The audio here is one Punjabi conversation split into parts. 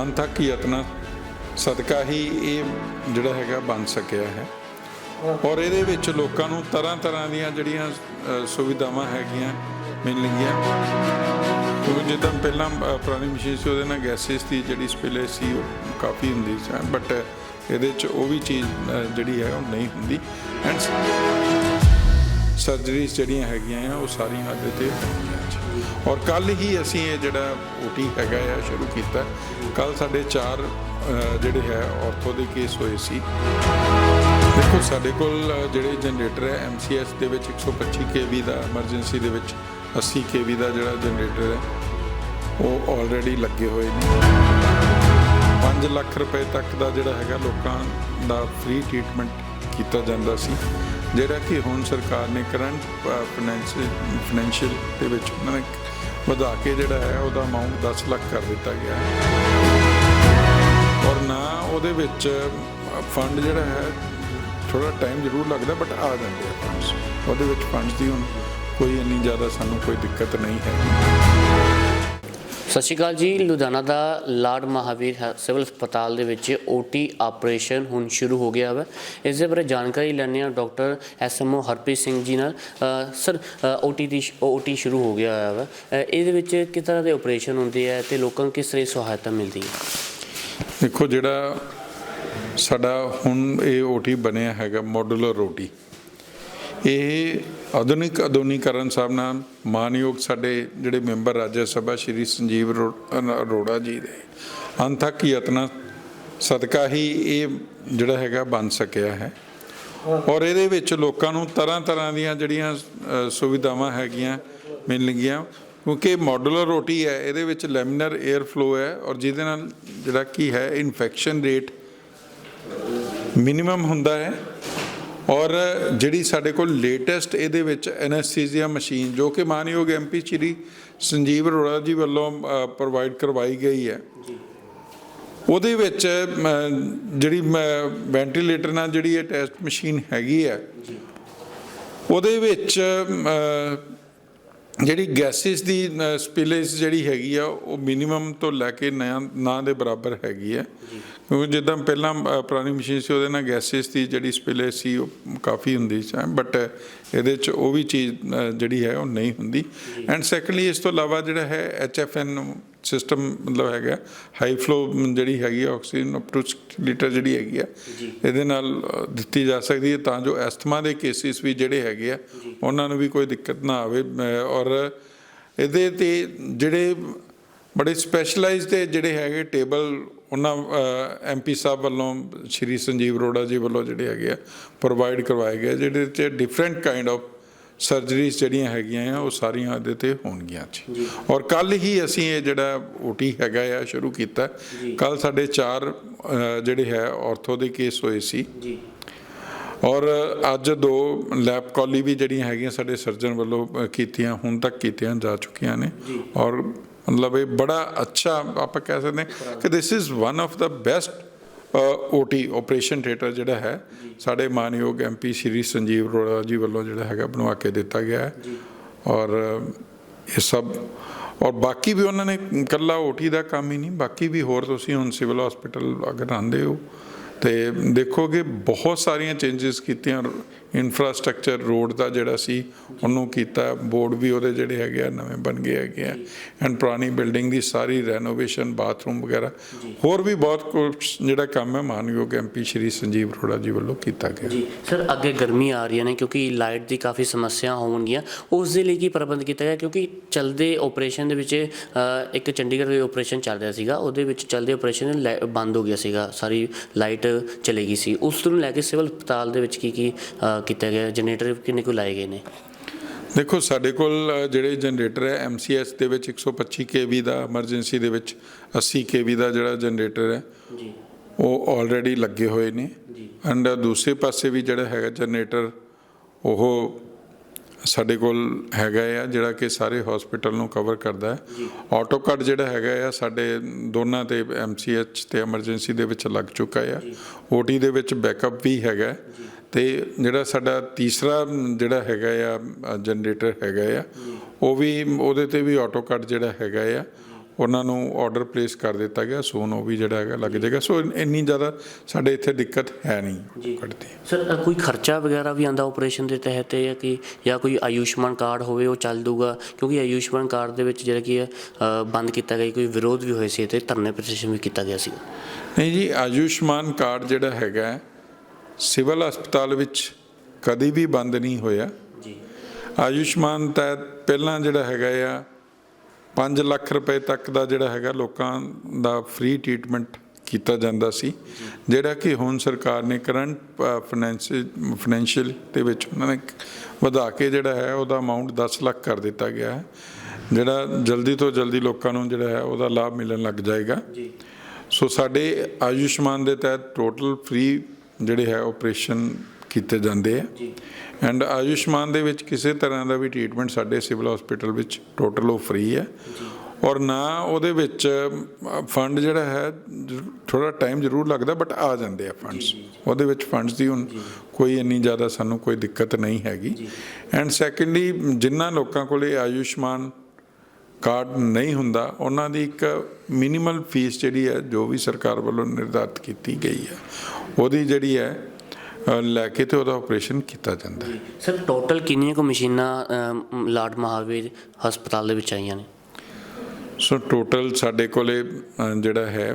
ਅਣਥੱਕ ਯਤਨਾਂ ਸਦਕਾ ਹੀ ਇਹ ਜਿਹੜਾ ਹੈਗਾ ਬਣ ਸਕਿਆ ਹੈ। ਔਰ ਇਹਦੇ ਵਿੱਚ ਲੋਕਾਂ ਨੂੰ ਤਰ੍ਹਾਂ ਤਰ੍ਹਾਂ ਦੀਆਂ ਜਿਹੜੀਆਂ ਸੁਵਿਧਾਵਾਂ ਹੈਗੀਆਂ ਮਿਲਣਗੀਆਂ ਕਿਉਂਕਿ ਜਿੱਦਾਂ ਪਹਿਲਾਂ ਪੁਰਾਣੀ ਮਸ਼ੀਨ ਸੀ, ਉਹਦੇ ਨਾਲ ਗੈਸਿਸ ਦੀ ਜਿਹੜੀ ਸਪਿਲੇ ਸੀ, ਉਹ ਕਾਫੀ ਹੁੰਦੀ ਸੀ। ਬਟ ਇਹਦੇ 'ਚ ਉਹ ਵੀ ਚੀਜ਼ ਜਿਹੜੀ ਹੈ, ਉਹ ਨਹੀਂ ਹੁੰਦੀ। ਐਂਡ ਸਰਜਰੀਜ਼ ਜਿਹੜੀਆਂ ਹੈਗੀਆਂ ਆ, ਉਹ ਸਾਰੀਆਂ ਅੱਡੇ ਤੇ ਔਰ ਕੱਲ ਹੀ ਅਸੀਂ ਇਹ ਜਿਹੜਾ ਓਟੀ ਹੈਗਾ ਆ, ਸ਼ੁਰੂ ਕੀਤਾ। ਕੱਲ ਸਾਡੇ ਚਾਰ ਜਿਹੜੇ ਹੈ ਆਰਥੋ ਦੇ ਕੇਸ ਹੋਏ ਸੀ। ਦੇਖੋ, ਸਾਡੇ ਕੋਲ ਜਿਹੜੇ ਜਨਰੇਟਰ ਹੈ ਐਮਸੀਐਸ ਦੇ ਵਿੱਚ 125 ਕੇਵੀ ਦਾ ਐਮਰਜੈਂਸੀ ਦੇ ਵਿੱਚ 80 ਕੇਵੀ ਦਾ ਜਿਹੜਾ ਜਨਰੇਟਰ ਹੈ, ਉਹ ਆਲਰੇਡੀ ਲੱਗੇ ਹੋਏ ਨੇ। 5 ਲੱਖ ਰੁਪਏ ਤੱਕ ਦਾ ਜਿਹੜਾ ਹੈਗਾ, ਲੋਕਾਂ ਦਾ ਫ੍ਰੀ ਟ੍ਰੀਟਮੈਂਟ ਕੀਤਾ ਜਾਂਦਾ ਸੀ। ਜਿਹੜਾ ਕਿ ਹੁਣ ਸਰਕਾਰ ਨੇ ਕਰੰਟ ਫਾਈਨੈਂਸ਼ੀਅਲ ਫਾਈਨੈਂਸ਼ੀਅਲ ਦੇ ਵਿੱਚ ਉਹਨਾਂ ਨੇ ਵਧਾ ਕੇ ਜਿਹੜਾ ਹੈ ਉਹਦਾ ਅਮਾਉਂਟ 10 ਲੱਖ ਕਰ ਦਿੱਤਾ ਗਿਆ ਔਰ ਨਾ ਉਹਦੇ ਵਿੱਚ ਫੰਡ ਜਿਹੜਾ ਹੈ ਥੋੜਾ ਟਾਈਮ ਜ਼ਰੂਰ ਲੱਗਦਾ ਬਟ ਆ ਜਾਂਦੇ ਆ ਫੰਡਸ ਉਹਦੇ ਵਿੱਚ ਫੰਡਸ ਦੀ ਹੁਣ ਕੋਈ ਇੰਨੀ ਜ਼ਿਆਦਾ ਸਾਨੂੰ ਕੋਈ ਦਿੱਕਤ ਨਹੀਂ ਹੈ। ਸਤਿ ਸ਼੍ਰੀ ਅਕਾਲ ਜੀ। ਲੁਧਿਆਣਾ ਦਾ ਲਾਰਡ ਮਹਾਵੀਰ ਹੈ- ਸਿਵਲ ਹਸਪਤਾਲ ਦੇ ਵਿੱਚ ਓਟੀ ਆਪਰੇਸ਼ਨ ਹੁਣ ਸ਼ੁਰੂ ਹੋ ਗਿਆ ਹੈ ਇਸ ਦੇ ਬਾਰੇ ਜਾਣਕਾਰੀ ਲੈਣੇ ਆ ਡਾਕਟਰ ਐਸਐਮਓ ਹਰਪ੍ਰੀਤ ਸਿੰਘ ਜੀ ਨਾਲ। ਅ, ਸਰ ਓਟੀ ਦੀ ਓਟੀ ਸ਼ੁਰੂ ਹੋ ਗਿਆ ਹੈ ਅ, ਇਹਦੇ ਵਿੱਚ ਕਿਸ ਤਰ੍ਹਾਂ ਦੇ ਆਪਰੇਸ਼ਨ ਹੁੰਦੇ ਆ ਤੇ ਲੋਕਾਂ ਨੂੰ ਕਿਸ ਤਰ੍ਹਾਂ ਸਹਾਇਤਾ ਮਿਲਦੀ ਹੈ ਦੇਖੋ ਜਿਹੜਾ ਸਾਡਾ ਹੁਣ ਇਹ ਓਟੀ ਬਣਿਆ ਹੈਗਾ ਮੋਡੂਲਰ ਓਟੀ ਇਹ ਆਧੁਨਿਕ ਆਧੁਨੀਕਰਨ ਸਾਹਿਬ ਨਾਲ ਮਾਨਯੋਗ ਸਾਡੇ ਜਿਹੜੇ ਮੈਂਬਰ ਰਾਜ ਸਭਾ ਸ਼੍ਰੀ ਸੰਜੀਵ ਅਰੋ- ਅਰੋੜਾ ਜੀ ਦੇ ਅਣਥੱਕ ਯਤਨਾਂ ਸਦਕਾ ਹੀ ਇਹ ਜਿਹੜਾ ਹੈਗਾ ਬਣ ਸਕਿਆ ਹੈ। ਔਰ ਇਹਦੇ ਵਿੱਚ ਲੋਕਾਂ ਨੂੰ ਤਰ੍ਹਾਂ ਤਰ੍ਹਾਂ ਦੀਆਂ ਜਿਹੜੀਆਂ ਸੁਵਿਧਾਵਾਂ ਹੈਗੀਆਂ, ਮਿਲਣਗੀਆਂ, ਕਿਉਂਕਿ ਮੋਡੂਲਰ ਰੋਟੀ ਹੈ, ਇਹਦੇ ਵਿੱਚ ਲੈਮਿਨਰ 에ਅਰ ਫਲੋ ਹੈ ਔਰ ਜਿਹਦੇ ਨਾਲ ਜਿਹੜਾ ਕੀ ਹੈ ਇਨਫੈਕਸ਼ਨ ਰੇਟ ਮਿਨੀਮਮ ਹੁੰਦਾ ਹੈ। ਔਰ ਜਿਹੜੀ ਸਾਡੇ ਕੋਲ ਲੇਟੈਸਟ ਇਹਦੇ ਵਿੱਚ ਐਨੈਸਥੀਸੀਆ ਮਸ਼ੀਨ ਜੋ ਕਿ ਮਾਨਯੋਗ ਐਮਪੀ ਸ਼੍ਰੀ ਸੰਜੀਵ ਅਰੋੜਾ ਜੀ ਵੱਲੋਂ ਪ੍ਰੋਵਾਈਡ ਕਰਵਾਈ ਗਈ ਹੈ। ਉਹਦੇ ਵਿੱਚ ਜਿਹੜੀ ਵੈਂਟੀਲੇਟਰ ਨਾਲ ਜਿਹੜੀ ਇਹ ਟੈਸਟ ਮਸ਼ੀਨ ਹੈਗੀ ਹੈ ਉਹਦੇ ਵਿੱਚ ਜਿਹੜੀ ਗੈਸਿਸ ਦੀ ਸਪਿਲੇਜ ਜਿਹੜੀ ਹੈਗੀ ਆ ਉਹ ਮਿਨੀਮਮ ਤੋਂ ਲੈ ਕੇ ਨਾ ਨਾ ਦੇ ਬਰਾਬਰ ਹੈਗੀ ਹੈ ਕਿਉਂਕਿ ਜਿੱਦਾਂ ਪਹਿਲਾਂ ਪੁਰਾਣੀ ਮਸ਼ੀਨ ਸੀ ਉਹਦੇ ਨਾਲ ਗੈਸਿਸ ਦੀ ਜਿਹੜੀ ਸਪਿਲੇਜ ਸੀ ਉਹ ਕਾਫੀ ਹੁੰਦੀ ਸੀ। ਬਟ ਇਹਦੇ 'ਚ ਉਹ ਵੀ ਚੀਜ਼ ਜਿਹੜੀ ਹੈ ਉਹ ਨਹੀਂ ਹੁੰਦੀ। ਐਂਡ ਸੈਕੰਡਲੀ ਇਸ ਤੋਂ ਇਲਾਵਾ ਜਿਹੜਾ ਹੈ ਐਚਐਫਐਨ ਸਿਸਟਮ ਮਤਲਬ ਹੈਗਾ ਹਾਈ ਫਲੋ ਜਿਹੜੀ ਹੈਗੀ ਆ ਆਕਸੀਜਨ ਅਪ ਟੂ ਲੀਟਰ ਜਿਹੜੀ ਹੈਗੀ ਆ ਇਹਦੇ ਨਾਲ ਦਿੱਤੀ ਜਾ ਸਕਦੀ ਹੈ ਤਾਂ ਜੋ ਐਸਥਮਾ ਦੇ ਕੇਸਿਸ ਵੀ ਜਿਹੜੇ ਹੈਗੇ ਆ ਉਹਨਾਂ ਨੂੰ ਵੀ ਕੋਈ ਦਿੱਕਤ ਨਾ ਆਵੇ ਔਰ ਇਹਦੇ ਤੇ ਜਿਹੜੇ ਬੜੇ ਸਪੈਸ਼ਲਾਈਜ਼ਡ ਤੇ ਜਿਹੜੇ ਹੈਗੇ ਟੇਬਲ ਉਹਨਾਂ ਐਮਪੀ ਸਾਹਿਬ ਵੱਲੋਂ ਸ਼੍ਰੀ ਸੰਜੀਵ ਅਰੋੜਾ ਜੀ ਵੱਲੋਂ ਜਿਹੜੇ ਹੈਗੇ ਆ ਪ੍ਰੋਵਾਈਡ ਕਰਵਾਏ ਗਏ ਜਿਹੜੇ ਤੇ ਡਿਫਰੈਂਟ ਕਾਈਂਡ ਆਫ ਸਰਜਰੀਜ਼ ਜਿਹੜੀਆਂ ਹੈਗੀਆਂ ਆ ਉਹ ਸਾਰੀਆਂ ਇਹਦੇ ਤੇ ਹੋਣਗੀਆਂ ਜੀ। ਔਰ ਕੱਲ ਹੀ ਅਸੀਂ ਇਹ ਜਿਹੜਾ ਓਟੀ ਹੈਗਾ ਆ ਸ਼ੁਰੂ ਕੀਤਾ। ਕੱਲ ਸਾਡੇ ਚਾਰ ਜਿਹੜੇ ਹੈ ਆਰਥੋ ਦੇ ਕੇਸ ਹੋਏ ਸੀ। ਜੀ। ਔਰ ਅੱਜ ਦੋ ਲੈਬ ਕਾਲੀ ਵੀ ਜਿਹੜੀਆਂ ਹੈਗੀਆਂ ਸਾਡੇ ਸਰਜਨ ਵੱਲੋਂ ਕੀਤੀਆਂ ਹੁਣ ਤੱਕ ਕੀਤੀਆਂ ਜਾ ਚੁੱਕੀਆਂ ਨੇ। ਔਰ ਮਤਲਬ ਇਹ ਬੜਾ ਅੱਛਾ ਆਪਾਂ ਕਹਿ ਸਕਦੇ ਕਿ this is one of the best OT operation theatre ਜਿਹੜਾ ਹੈ ਸਾਡੇ ਮਾਨਯੋਗ ਐਮਪੀ ਸ਼੍ਰੀ ਸੰਜੀਵ ਅਰੋੜਾ ਜੀ ਵੱਲੋਂ ਜਿਹੜਾ ਹੈਗਾ ਬਣਵਾ ਕੇ ਦਿੱਤਾ ਗਿਆ ਹੈ। ਔਰ ਇਹ ਸਭ ਔਰ ਬਾਕੀ ਵੀ ਉਹਨਾਂ ਨੇ ਇਕੱਲਾ ਓਟੀ ਦਾ ਕੰਮ ਹੀ ਨਹੀਂ ਬਾਕੀ ਵੀ ਹੋਰ ਤੁਸੀਂ ਹੁਣ ਸਿਵਲ ਹਸਪੀਟਲ ਅਗਰ ਆਂਦੇ ਹੋ ਤੇ ਦੇਖੋਗੇ ਬਹੁਤ ਸਾਰੀਆਂ ਚੇਂਜਸ ਕੀਤੀਆਂ ਇਨਫਰਾਸਟ੍ਰਕਚਰ ਰੋਡ ਦਾ ਜਿਹੜਾ ਸੀ ਉਹਨੂੰ ਕੀਤਾ। ਬੋਰਡ ਵੀ ਉਹਦੇ ਜਿਹੜੇ ਹੈਗੇ ਆ ਨਵੇਂ ਬਣ ਗਏ ਹੈਗੇ ਆ। ਐਂਡ ਪੁਰਾਣੀ ਬਿਲਡਿੰਗ ਦੀ ਸਾਰੀ ਰੈਨੋਵੇਸ਼ਨ ਬਾਥਰੂਮ ਵਗੈਰਾ। ਹੋਰ ਵੀ ਬਹੁਤ ਕੁਝ ਜਿਹੜਾ ਕੰਮ ਹੈ ਮਾਨਯੋਗ ਐਮਪੀ ਸ਼੍ਰੀ ਸੰਜੀਵ ਅਰੋੜਾ ਜੀ ਵੱਲੋਂ ਕੀਤਾ ਗਿਆ। ਜੀ। ਸਰ ਅੱਗੇ ਗਰਮੀ ਆ ਰਹੀ ਹੈ ਨੇ ਕਿਉਂਕਿ ਲਾਈਟ ਦੀ ਕਾਫੀ ਸਮੱਸਿਆ ਹੋਣਗੀਆਂ। ਉਸ ਦੇ ਲਈ ਕੀ ਪ੍ਰਬੰਧ ਕੀਤਾ ਗਿਆ? ਕਿਉਂਕਿ ਚਲਦੇ ਆਪਰੇਸ਼ਨ ਦੇ ਵਿੱਚ ਇੱਕ ਚੰਡੀਗੜ੍ਹ ਦੇ ਆਪਰੇਸ਼ਨ ਚੱਲ ਰਿਹਾ ਸੀਗਾ। ਉਹਦੇ ਵਿੱਚ ਚਲਦੇ ਆਪਰੇਸ਼ਨ ਬੰਦ ਹੋ ਗਿਆ ਸੀਗਾ। ਸਾਰੀ ਲਾਈਟ ਚਲੀ ਗਈ ਸੀ। ਉਸ ਨੂੰ ਲੈ ਕੇ ਸਿਵਲ ਹਸਪਤਾਲ ਦੇ ਵਿੱਚ ਕੀ ਕੀ ਕੀਤਾ ਗਿਆ ਜਨਰੇਟਰ ਕਿੰਨੇ ਕੁ ਲਾਏ ਗਏ ਨੇ? ਦੇਖੋ ਸਾਡੇ ਕੋਲ ਜਿਹੜੇ ਜਨਰੇਟਰ ਹੈ ਐਮਸੀਐਸ ਦੇ ਵਿੱਚ 125 ਕੇਵੀ ਦਾ ਐਮਰਜੈਂਸੀ ਦੇ ਵਿੱਚ 80 ਕੇਵੀ ਦਾ ਜਿਹੜਾ ਜਨਰੇਟਰ ਹੈ ਜੀ। ਉਹ ਆਲਰੇਡੀ ਲੱਗੇ ਹੋਏ ਨੇ। ਜੀ। ਐਂਡ ਦੂਸਰੇ ਪਾਸੇ ਵੀ ਜਿਹੜਾ ਹੈਗਾ ਜਨਰੇਟਰ ਉਹ ਸਾਡੇ ਕੋਲ ਹੈਗਾ ਆ ਜਿਹੜਾ ਕਿ ਸਾਰੇ ਹਸਪੀਟਲ ਨੂੰ ਕਵਰ ਕਰਦਾ ਹੈ। ਆਟੋ ਕੱਟ ਜਿਹੜਾ ਹੈਗਾ ਆ ਸਾਡੇ ਦੋਨਾਂ ਤੇ ਐਮਸੀਐਚ ਤੇ ਐਮਰਜੈਂਸੀ ਦੇ ਵਿੱਚ ਲੱਗ ਚੁੱਕਾ ਆ। ਓਟੀ ਦੇ ਵਿੱਚ ਬੈਕਅਪ ਵੀ ਹੈਗਾ। ਤੇ ਜਿਹੜਾ ਸਾਡਾ ਤੀਸਰਾ ਜਿਹੜਾ ਹੈਗਾ ਆ ਜਨਰੇਟਰ ਹੈਗਾ ਆ ਉਹ ਵੀ ਉਹਦੇ ਤੇ ਵੀ ਆਟੋ ਕੱਟ ਜਿਹੜਾ ਹੈਗਾ ਆ ਉਹਨਾਂ ਨੂੰ ਆਰਡਰ ਪਲੇਸ ਕਰ ਦਿੱਤਾ ਗਿਆ ਸੋਨ ਉਹ ਵੀ ਜਿਹੜਾ ਹੈਗਾ ਲੱਗ ਜਾਏਗਾ। ਸੋ ਇੰਨੀ ਜ਼ਿਆਦਾ ਸਾਡੇ ਇੱਥੇ ਦਿੱਕਤ ਹੈ ਨਹੀਂ ਕੱਢਦੀ ਸਰ ਕੋਈ ਖਰਚਾ ਵਗੈਰਾ ਵੀ ਆਂਦਾ ਆਪਰੇਸ਼ਨ ਦੇ ਤਹਿਤ ਜਾਂ ਕਿ ਜਾਂ ਕੋਈ ਆਯੁਸ਼ਮਾਨ ਕਾਰਡ ਹੋਵੇ ਉਹ ਚੱਲ ਦੂਗਾ? ਕਿਉਂਕਿ ਆਯੁਸ਼ਮਾਨ ਕਾਰਡ ਦੇ ਵਿੱਚ ਜਿਹੜਾ ਕੀ ਹੈ ਬੰਦ ਕੀਤਾ ਗਿਆ ਕੋਈ ਵਿਰੋਧ ਵੀ ਹੋਏ ਸੀ ਤੇ ਧਰਨੇ ਪ੍ਰਦਰਸ਼ਨ ਵੀ ਕੀਤਾ ਗਿਆ ਸੀ ਨਹੀਂ ਜੀ ਆਯੁਸ਼ਮਾਨ ਕਾਰਡ ਜਿਹੜਾ ਹੈਗਾ ਹੈ, ਸਿਵਲ ਹਸਪਤਾਲ ਵਿੱਚ ਕਦੀ ਵੀ ਬੰਦ ਨਹੀਂ ਹੋਇਆ। ਜੀ। ਆਯੁਸ਼ਮਾਨ ਤਹਿਤ ਪਹਿਲਾਂ ਜਿਹੜਾ ਹੈਗਾ ਆ 5 ਲੱਖ ਰੁਪਏ ਤੱਕ ਦਾ ਜਿਹੜਾ ਹੈਗਾ ਲੋਕਾਂ ਦਾ ਫ੍ਰੀ ਟ੍ਰੀਟਮੈਂਟ ਕੀਤਾ ਜਾਂਦਾ ਸੀ। ਜਿਹੜਾ ਕਿ ਹੁਣ ਸਰਕਾਰ ਨੇ ਕਰੰਟ ਫਾਈਨੈਂਸ਼ੀਅਲ ਦੇ ਵਿੱਚ ਉਹਨਾਂ ਨੇ ਵਧਾ ਕੇ ਜਿਹੜਾ ਹੈ ਉਹਦਾ ਅਮਾਉਂਟ 10 ਲੱਖ ਕਰ ਦਿੱਤਾ ਗਿਆ ਹੈ। ਜਿਹੜਾ ਜਲਦੀ ਤੋਂ ਜਲਦੀ ਲੋਕਾਂ ਨੂੰ ਜਿਹੜਾ ਹੈ ਉਹਦਾ ਲਾਭ ਮਿਲਣ ਲੱਗ ਜਾਏਗਾ। ਜੀ। ਸੋ ਸਾਡੇ ਆਯੁਸ਼ਮਾਨ ਦੇ ਤਹਿਤ ਟੋਟਲ ਫ੍ਰੀ ਜਿਹੜੇ ਹੈ ਆਪਰੇਸ਼ਨ ਕੀਤੇ ਜਾਂਦੇ ਆ। ਐਂਡ ਆਯੁਸ਼ਮਾਨ ਦੇ ਵਿੱਚ ਕਿਸੇ ਤਰ੍ਹਾਂ ਦਾ ਵੀ ਟ੍ਰੀਟਮੈਂਟ ਸਾਡੇ ਸਿਵਲ ਹਸਪੀਟਲ ਵਿੱਚ ਟੋਟਲ ਉਹ ਫ੍ਰੀ ਹੈ। ਔਰ ਨਾ ਉਹਦੇ ਵਿੱਚ ਫੰਡ ਜਿਹੜਾ ਹੈ ਥੋੜਾ ਟਾਈਮ ਜ਼ਰੂਰ ਲੱਗਦਾ ਬਟ ਆ ਜਾਂਦੇ ਆ ਫੰਡਸ ਉਹਦੇ ਵਿੱਚ ਫੰਡਸ ਦੀ ਹੁਣ ਕੋਈ ਇੰਨੀ ਜ਼ਿਆਦਾ ਸਾਨੂੰ ਕੋਈ ਦਿੱਕਤ ਨਹੀਂ ਹੈਗੀ। ਐਂਡ ਸੈਕੰਡਲੀ ਜਿਨ੍ਹਾਂ ਲੋਕਾਂ ਕੋਲੇ ਆਯੁਸ਼ਮਾਨ ਕਾਰਡ ਨਹੀਂ ਹੁੰਦਾ ਉਹਨਾਂ ਦੀ ਇੱਕ ਮਿਨੀਮਲ ਫੀਸ ਜਿਹੜੀ ਹੈ ਜੋ ਵੀ ਸਰਕਾਰ ਵੱਲੋਂ ਨਿਰਧਾਰਿਤ ਕੀਤੀ ਗਈ ਹੈ ਉਹਦੀ ਜਿਹੜੀ ਹੈ ਲੈ ਕੇ ਤੇ ਉਹਦਾ ਆਪਰੇਸ਼ਨ ਕੀਤਾ ਜਾਂਦਾ ਹੈ। ਸਰ ਟੋਟਲ ਕਿੰਨੀਆਂ ਕੁ ਮਸ਼ੀਨਾਂ ਲਾਰਡ ਮਹਾਵੀਰ ਹਸਪਤਾਲ ਦੇ ਵਿੱਚ ਆਈਆਂ ਨੇ? ਸੋ ਟੋਟਲ ਸਾਡੇ ਕੋਲੇ ਜਿਹੜਾ ਹੈ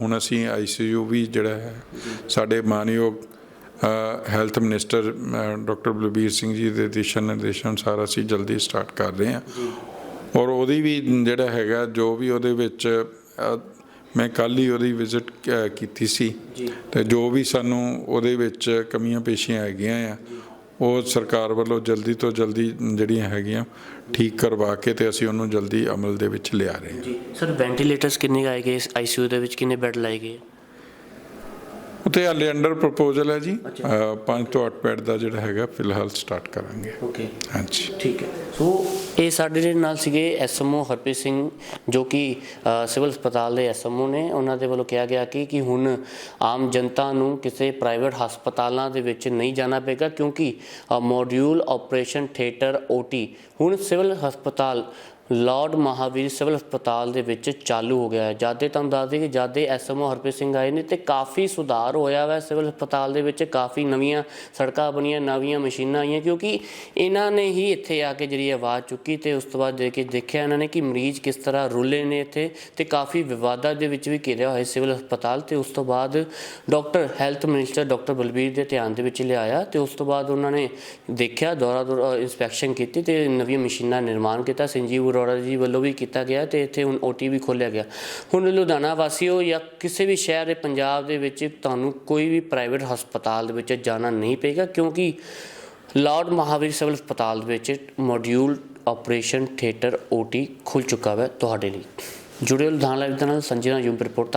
ਹੁਣ ਅਸੀਂ ਆਈਸੀਯੂ ਵੀ ਜਿਹੜਾ ਹੈ ਸਾਡੇ ਮਾਨਯੋਗ health minister doctor Balbir Singh ji ਦੇ ਦਿਸ਼ਾ ਨਿਰਦੇਸ਼ਾਂ ਅਨੁਸਾਰ ਅਸੀਂ ਜਲਦੀ ਸਟਾਰਟ ਕਰ ਰਹੇ ਹਾਂ। ਔਰ ਉਹਦੀ ਵੀ ਜਿਹੜਾ ਹੈਗਾ ਜੋ ਵੀ ਉਹਦੇ ਵਿੱਚ ਮੈਂ ਕੱਲ ਹੀ ਉਹਦੀ ਵਿਜ਼ਿਟ ਕੀਤੀ ਸੀ। ਤੇ ਜੋ ਵੀ ਸਾਨੂੰ ਉਹਦੇ ਵਿੱਚ ਕਮੀਆਂ ਪੇਸ਼ੀਆਂ ਹੈਗੀਆਂ ਆ ਉਹ ਸਰਕਾਰ ਵੱਲੋਂ ਜਲਦੀ ਤੋਂ ਜਲਦੀ ਜਿਹੜੀਆਂ ਹੈਗੀਆਂ ਠੀਕ ਕਰਵਾ ਕੇ ਤੇ ਅਸੀਂ ਉਹਨੂੰ ਜਲਦੀ ਅਮਲ ਦੇ ਵਿੱਚ ਲਿਆ ਰਹੇ ਹਾਂ। ਜੀ। ਸਰ ਵੈਂਟੀਲੇਟਰਸ ਕਿੰਨੇ ਆਏ ਗਏ? ਆਈਸੀਯੂ ਦੇ ਵਿੱਚ ਕਿੰਨੇ ਬੈੱਡ ਲਾਏ ਗਏ? ਉਤੇ ਹਾਲੇ ਅੰਡਰ ਪ੍ਰਪੋਜ਼ਲ ਹੈ ਜੀ। ਅੱਛਾ। 5 ਤੋਂ 8 ਬੈੱਡ ਦਾ ਜਿਹੜਾ ਹੈਗਾ ਫਿਲਹਾਲ ਸਟਾਰਟ ਕਰਾਂਗੇ। ਓਕੇ ਹਾਂਜੀ। ਠੀਕ ਹੈ। ਸੋ ਇਹ ਸਾਡੇ ਦੇ ਨਾਲ ਸੀਗੇ ਐਸਐਮਓ ਹਰਪ੍ਰੀਤ ਸਿੰਘ ਜੋ ਕਿ ਸਿਵਲ ਹਸਪਤਾਲ ਦੇ ਐਸਐਮਓ ਨੇ। ਉਹਨਾਂ ਦੇ ਵੱਲੋਂ ਕਿਹਾ ਗਿਆ ਕਿ ਕਿ ਹੁਣ ਆਮ ਜਨਤਾ ਨੂੰ ਕਿਸੇ ਪ੍ਰਾਈਵੇਟ ਹਸਪਤਾਲਾਂ ਦੇ ਵਿੱਚ ਨਹੀਂ ਜਾਣਾ ਪਏਗਾ ਕਿਉਂਕਿ ਮੋਡਿਊਲ ਆਪਰੇਸ਼ਨ ਥੀਏਟਰ ਓਟੀ ਹੁਣ ਸਿਵਲ ਹਸਪਤਾਲ ਲਾਰਡ ਮਹਾਵੀਰ ਸਿਵਲ ਹਸਪਤਾਲ ਦੇ ਵਿੱਚ ਚਾਲੂ ਹੋ ਗਿਆ ਹੈ। ਜਾਦੇ ਤੁਹਾਨੂੰ ਦੱਸ ਦਈਏ ਕਿ ਜਾਦੇ ਐਸਐਮਓ ਹਰਪ੍ਰੀਤ ਸਿੰਘ ਆਏ ਨੇ ਤੇ ਕਾਫੀ ਸੁਧਾਰ ਹੋਇਆ ਵਾ ਸਿਵਲ ਹਸਪਤਾਲ ਦੇ ਵਿੱਚ। ਕਾਫੀ ਨਵੀਆਂ ਸੜਕਾਂ ਬਣੀਆਂ, ਨਵੀਆਂ ਮਸ਼ੀਨਾਂ ਆਈਆਂ, ਕਿਉਂਕਿ ਇਹਨਾਂ ਨੇ ਹੀ ਇੱਥੇ ਆ ਕੇ ਜਿਹੜੀ ਆਵਾਜ਼ ਚੁੱਕੀ ਤੇ ਉਸ ਤੋਂ ਬਾਅਦ ਦੇ ਕਿ ਦੇਖਿਆ ਇਹਨਾਂ ਨੇ ਕਿ ਮਰੀਜ਼ ਕਿਸ ਤਰ੍ਹਾਂ ਰੁੱਲੇ ਨੇ ਇੱਥੇ ਤੇ ਕਾਫੀ ਵਿਵਾਦਾਂ ਦੇ ਵਿੱਚ ਵੀ ਘਿਰਿਆ ਹੋਇਆ ਸਿਵਲ ਹਸਪਤਾਲ ਤੇ ਉਸ ਤੋਂ ਬਾਅਦ doctor, health minister doctor Balbir ਦੇ ਧਿਆਨ ਦੇ ਵਿੱਚ ਲਿਆਇਆ ਤੇ ਉਸ ਤੋਂ ਬਾਅਦ ਉਹਨਾਂ ਨੇ ਦੇਖਿਆ ਦੌਰਾ ਦੌਰਾ ਇਨਸਪੈਕਸ਼ਨ ਕੀਤੀ ਤੇ ਨਵੀਆਂ ਮਸ਼ੀਨਾਂ ਨਿਰਮਾਣ ਕੀਤਾ। ਸੰਜੀਵ ਅਰੋੜਾ ਜੀ ਵੱਲੋਂ ਵੀ ਕੀਤਾ ਗਿਆ ਤੇ ਇੱਥੇ ਹੁਣ ਓਟੀ ਵੀ ਖੋਲਿਆ ਗਿਆ। ਹੁਣ ਲੁਧਿਆਣਾ ਵਾਸੀਓ ਜਾਂ ਕਿਸੇ ਵੀ ਸ਼ਹਿਰ ਦੇ ਪੰਜਾਬ ਦੇ ਵਿੱਚ ਤੁਹਾਨੂੰ ਕੋਈ ਵੀ ਪ੍ਰਾਈਵੇਟ ਹਸਪਤਾਲ ਦੇ ਵਿੱਚ ਜਾਣਾ ਨਹੀਂ ਪਏਗਾ ਕਿਉਂਕਿ ਲਾਰਡ ਮਹਾਵੀਰ ਸਿਵਲ ਹਸਪਤਾਲ ਵਿੱਚ ਮੋਡਿਊਲ ਆਪਰੇਸ਼ਨ ਥੀਏਟਰ ਓਟੀ ਖੁੱਲ ਚੁੱਕਾ ਹੈ ਤੁਹਾਡੇ ਲਈ। ਜੁੜੇ ਲੁਧਿਆਣਾ ਲਾਈਵ ਦੇ ਨਾਲ ਸੰਜਨਾ ਯੂਮ ਰਿਪੋਰਟ ਧੰਨ